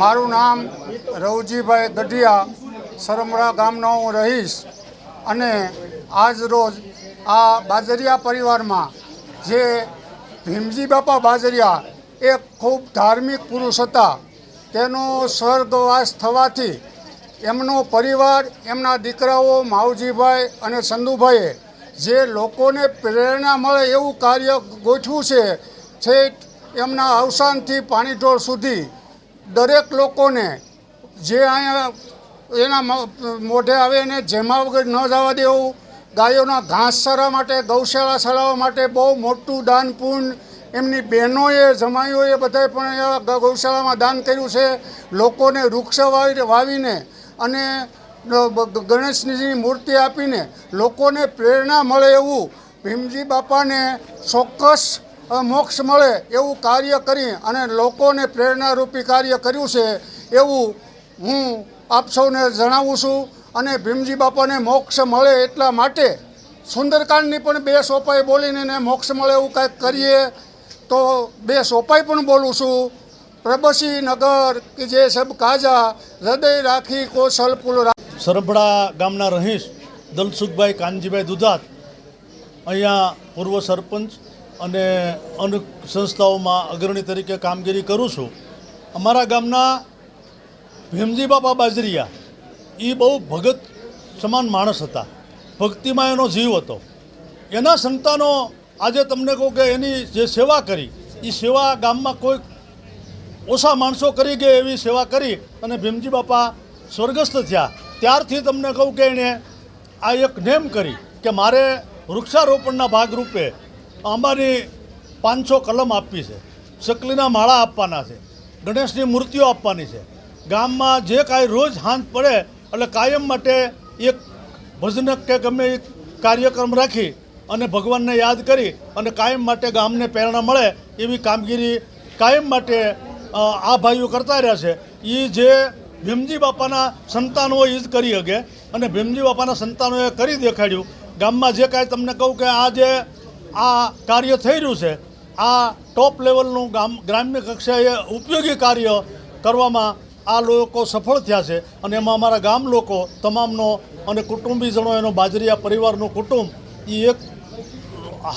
મારું નામ રવજીભાઈ ગઢિયા સરમડા ગામનો હું રહીશ અને આજ રોજ આ બાજરિયા પરિવારમાં જે ભીમજી બાપા બાજરિયા એ ખૂબ ધાર્મિક પુરુષ હતા, તેનો સ્વર્ગવાસ થવાથી એમનો પરિવાર, એમના દીકરાઓ માવજીભાઈ અને સંધુભાઈએ જે લોકોને પ્રેરણા મળે એવું કાર્ય ગોઠવું છે છેક એમના અવસાનથી પાણીઢોળ સુધી દરેક લોકોને જે અહીંયા એના મોઢે આવે એને જેમાં વગર ન જવા દેવું, ગાયોના ઘાસચારા માટે, ગૌશાળા ચલાવવા માટે બહુ મોટું દાન પુણ્ય એમની બહેનોએ જમાઈઓએ બધાએ પણ ગૌશાળામાં દાન કર્યું છે. લોકોને વૃક્ષ વાવી વાવીને અને ગણેશજીની મૂર્તિ આપીને લોકોને પ્રેરણા મળે એવું ભીમજી બાપાને ચોક્કસ મોક્ષ મળે એવું કાર્ય કરી અને લોકોને પ્રેરણારૂપી કાર્ય કર્યું છે, એવું હું આપ સૌને જણાવું છું અને ભીમજી બાપાને મોક્ષ મળે એટલા માટે સુંદરકાંડની પણ બે સોપાઈ બોલીને એને મોક્ષ મળે એવું કાંઈક કરીએ તો બે સોપાઈ પણ બોલું છું. પ્રબસી નગર કે જે સબ કાજા, હૃદય રાખી કોશલ પુલ સરભડા ગામના રહીશ દલસુખભાઈ કાનજીભાઈ દુધાત. અહીંયા પૂર્વ સરપંચ અને અન્ય સંસ્થાઓમાં અગ્રણી તરીકે કામગીરી કરું છું. અમારા ગામના ભીમજી બાપા બાજરિયા એ બહુ ભગત સમાન માણસ હતા. ભક્તિમાં એનો જીવ હતો. એના સંતાનો આજે તમને કહું કે એની જે સેવા કરી એ સેવા ગામમાં કોઈ ઓછા માણસો કરી ગયા એવી સેવા કરી અને ભીમજી બાપા સ્વર્ગસ્થ થયા. ત્યારથી તમને કહું કે એણે આ એક નેમ કરી કે મારે વૃક્ષારોપણના ભાગરૂપે આંબાની પાંચસો કલમ આપવી છે. શકલીના માળા આપવાના છે. ગણેશની મૂર્તિઓ આપવાની છે. ગામમાં જે કાંઈ રોજ હાંજ પડે, એટલે કાયમ માટે એક ભજનક કે ગમે એક કાર્યક્રમ રાખી અને ભગવાનને યાદ કરી અને કાયમ માટે ગામને પ્રેરણા મળે એવી કામગીરી કાયમ માટે આ ભાઈઓ કરતા રહ્યા છે. એ જે ભીમજી બાપાના સંતાનોએ એ જ કરી શકે. અને ભીમજી બાપાના સંતાનોએ કરી દેખાડ્યું. ગામમાં જે કાંઈ તમને કહું કે આ જે આ કાર્ય થઈ રહ્યું છે. આ ટોપ લેવલનું ગામ, ગ્રામ્ય કક્ષાએ ઉપયોગી કાર્ય કરવામાં આ લોકો સફળ થયા છે અને એમાં અમારા ગામ લોકો, તમામનો અને કુટુંબીજનો, એનો બાજરીયા પરિવારનું કુટુંબ એ એક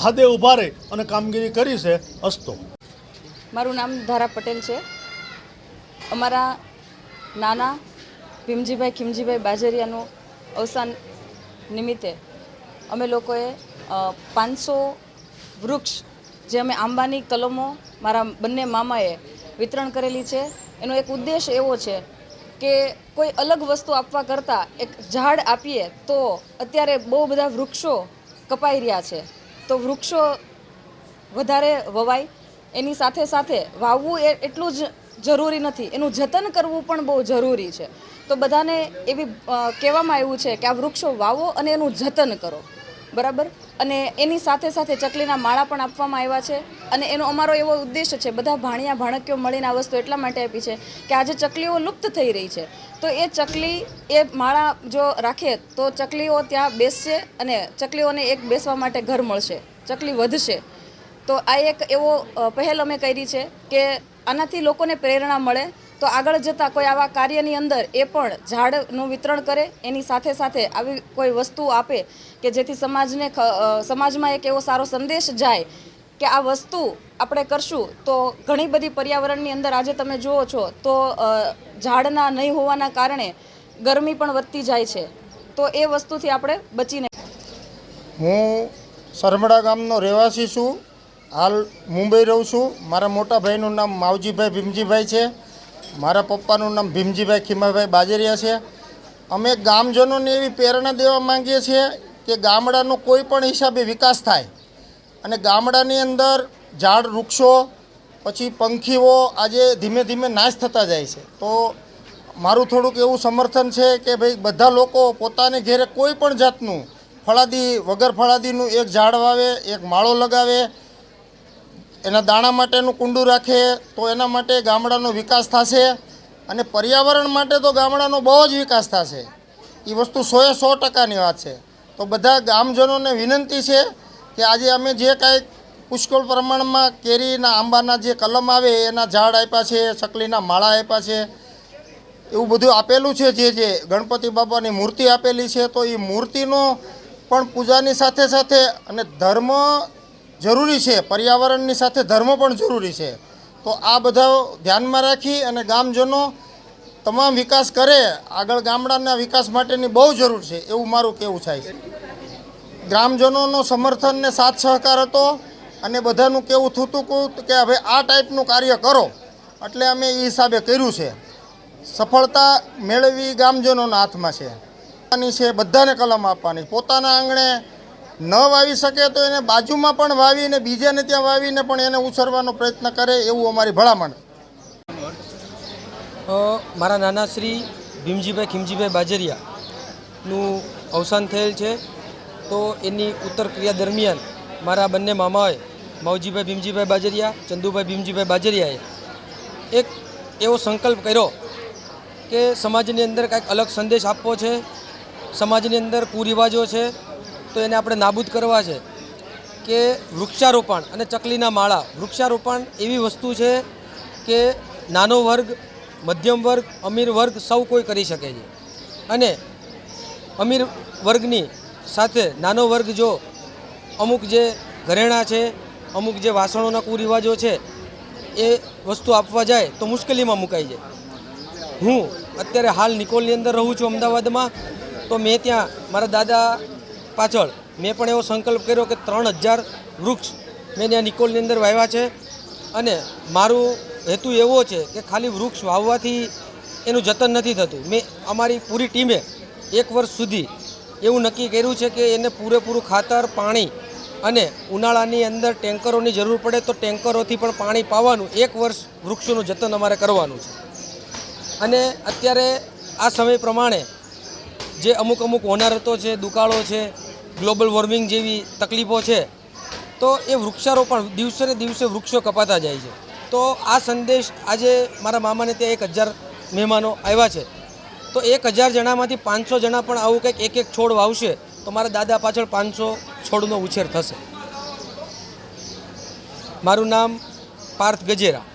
હાદે ઊભા રહી અને કામગીરી કરી છે અસ્તો. મારું નામ ધારા પટેલ છે. અમારા નાના ભીમજીભાઈ ખીમજીભાઈ બાજરિયાનું અવસાન નિમિત્તે અમે લોકોએ પાંચસો વૃક્ષ જે અમે આંબાની કલમો મારા બંને મામાએ વિતરણ કરેલી છે. એનો એક ઉદ્દેશ એવો છે કે કોઈ અલગ વસ્તુ આપવા કરતાં એક ઝાડ આપીએ તો અત્યારે બહુ બધા વૃક્ષો કપાઈ રહ્યા છે. તો વૃક્ષો વધારે વવાય, એની સાથે સાથે વાવવું એ એટલું જ જરૂરી નથી. એનું જતન કરવું પણ બહુ જરૂરી છે. તો બધાને એવી કહેવામાં આવ્યું છે કે આ વૃક્ષો વાવો અને એનું જતન કરો. બરાબર? અને એની સાથે સાથે ચકલીના માળા પણ આપવામાં આવ્યા છે. અને એનો અમારો એવો ઉદ્દેશ છે, બધા ભાણિયા ભાણકીઓ મળીને આ વસ્તુ એટલા માટે આપી છે કે આજે ચકલીઓ લુપ્ત થઈ રહી છે. તો એ ચકલી, એ માળા જો રાખે તો ચકલીઓ ત્યાં બેસશે અને ચકલીઓને એક બેસવા માટે ઘર મળશે, ચકલી વધશે. તો આ એક એવો પહેલ અમે કરી છે કે આનાથી લોકોને પ્રેરણા મળે તો આગળ જતાં કોઈ આવા કાર્યની અંદર એ પણ ઝાડનું વિતરણ કરે, એની સાથે સાથે આવી કોઈ વસ્તુ આપે કે જેથી સમાજને સમાજમાં એક એવો સારો સંદેશ જાય કે આ વસ્તુ આપણે કરશું, તો ઘણી બધી પર્યાવરણની અંદર આજે તમે જુઓ છો, તો ઝાડના નહીં હોવાના કારણે ગરમી પણ વધતી જાય છે. તો એ વસ્તુથી આપણે બચીને હું સરમડા ગામનો રહેવાસી છું. હાલ મુંબઈ રહું છું. મારા મોટા ભાઈનું નામ માવજીભાઈ ભીમજીભાઈ છે. મારા પપ્પાનું નામ ભીમજીભાઈ ખીમાભાઈ બાજરિયા છે. અમે ગામજનોને એવી પ્રેરણા દેવા માંગીએ છીએ કે ગામડાનો કોઈ પણ હિસાબે વિકાસ થાય અને ગામડાની અંદર ઝાડ, વૃક્ષો, પછી પંખીઓ આજે ધીમે ધીમે નાશ થતા જાય છે. તો મારું થોડુંક એવું સમર્થન છે કે ભાઈ બધા લોકો પોતાને ઘેરે કોઈ પણ જાતનું ફળાદી, વગર ફળાદીનું એક ઝાડ વાવે, એક માળો લગાવે એના દાણા માટેનું કુંડું રાખે તો એના માટે ગામડાનો વિકાસ થશે અને પર્યાવરણ માટે તો ગામડાનો બહુ જ વિકાસ થશે. એ વસ્તુ સોએ સો ટકાની વાત છે. તો બધા ગામજનોને વિનંતી છે કે આજે અમે જે કાંઈ પુષ્કળ પ્રમાણમાં કેરીના આંબાના જે કલમ આવે, એના ઝાડ આપ્યા છે, ચકલીના માળા આપ્યા છે, એવું બધું આપેલું છે જે જે ગણપતિ બાબાની મૂર્તિ આપેલી છે, તો એ મૂર્તિનો પણ પૂજાની સાથે સાથે અને ધર્મ જરૂરી છે, પર્યાવરણની સાથે ધર્મ પણ જરૂરી છે. તો આ બધા ધ્યાનમાં રાખી અને ગામજનો તમામ વિકાસ કરે, આગળ ગામડાના વિકાસ માટેની બહુ જરૂર છે, એવું મારું કહેવું થાય છે. ગ્રામજનોનો સમર્થન ને સાથ સહકાર હતો અને બધાનું કેવું થતું હતું કે હવે આ ટાઈપનું કાર્ય કરો, એટલે અમે એ હિસાબે કર્યું છે. સફળતા મેળવી ગામજનોના હાથમાં છે. છે, બધાને કલમ આપવાની. પોતાના આંગણે ન વાવી શકે તો એને બાજુમાં પણ વાવીને બીજાને ત્યાં વાવીને પણ એને ઉછરવાનો પ્રયત્ન કરે એવું અમારી ભલામણ. મારા નાના શ્રી ભીમજીભાઈ ખીમજીભાઈ બાજરિયાનું અવસાન થયેલ છે. તો એની ઉત્તર ક્રિયા દરમિયાન મારા બંને મામાઓએ માવજીભાઈ ભીમજીભાઈ બાજરિયા, ચંદુભાઈ ભીમજીભાઈ બાજરિયાએ એક એવો સંકલ્પ કર્યો કે સમાજની અંદર કાંઈક અલગ સંદેશ આપવો છે. સમાજની અંદર કુરિવાજો છે. તો એને આપણે નાબૂદ કરવા છે કે વૃક્ષારોપણ અને ચકલીના માળા. વૃક્ષારોપણ એવી વસ્તુ છે કે નાનો વર્ગ, મધ્યમ વર્ગ, અમીર વર્ગ સૌ કોઈ કરી શકે છે. અને અમીર વર્ગની સાથે નાનો વર્ગ જો અમુક જે ઘરેણાં છે, અમુક જે વાસણોના કુરિવાજો છે, એ વસ્તુ આપવા જાય તો મુશ્કેલીમાં મુકાઈ જાય. હું અત્યારે હાલ નિકોલની અંદર રહું છું અમદાવાદમાં, તો મેં ત્યાં મારા દાદા પાછળ મેં પણ એવો સંકલ્પ કર્યો કે ત્રણ હજાર વૃક્ષ મેં ત્યાં નિકોલની અંદર વાવ્યા છે. અને મારું હેતુ એવો છે કે ખાલી વૃક્ષ વાવવાથી એનું જતન નથી થતું. મેં અમારી પૂરી ટીમે એક વર્ષ સુધી એવું નક્કી કર્યું છે કે એને પૂરેપૂરું ખાતર, પાણી અને ઉનાળાની અંદર ટેન્કરોની જરૂર પડે તો ટેન્કરોથી પણ પાણી પાવાનું, એક વર્ષ વૃક્ષોનું જતન અમારે કરવાનું છે. અને અત્યારે આ સમય પ્રમાણે જે અમુક અમુક હોનારતો છે, દુકાળો છે ગ્લોબલ વોર્મિંગ જેવી તકલીફો છે, તો એ વૃક્ષારોપણ દિવસે ને દિવસે વૃક્ષો કપાતા જાય છે. તો આ સંદેશ આજે મારા મામાને ત્યાં એક હજાર મહેમાનો આવ્યા છે. તો એક હજાર જણામાંથી પાંચસો જણા પણ આવું કંઈક એક એક છોડ વાવશે, તો મારા દાદા પાછળ પાંચસો છોડનો ઉછેર થશે. મારું નામ પાર્થ ગજેરા.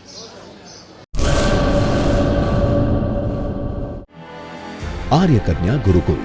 આર્યકન્યા ગુરુકુળ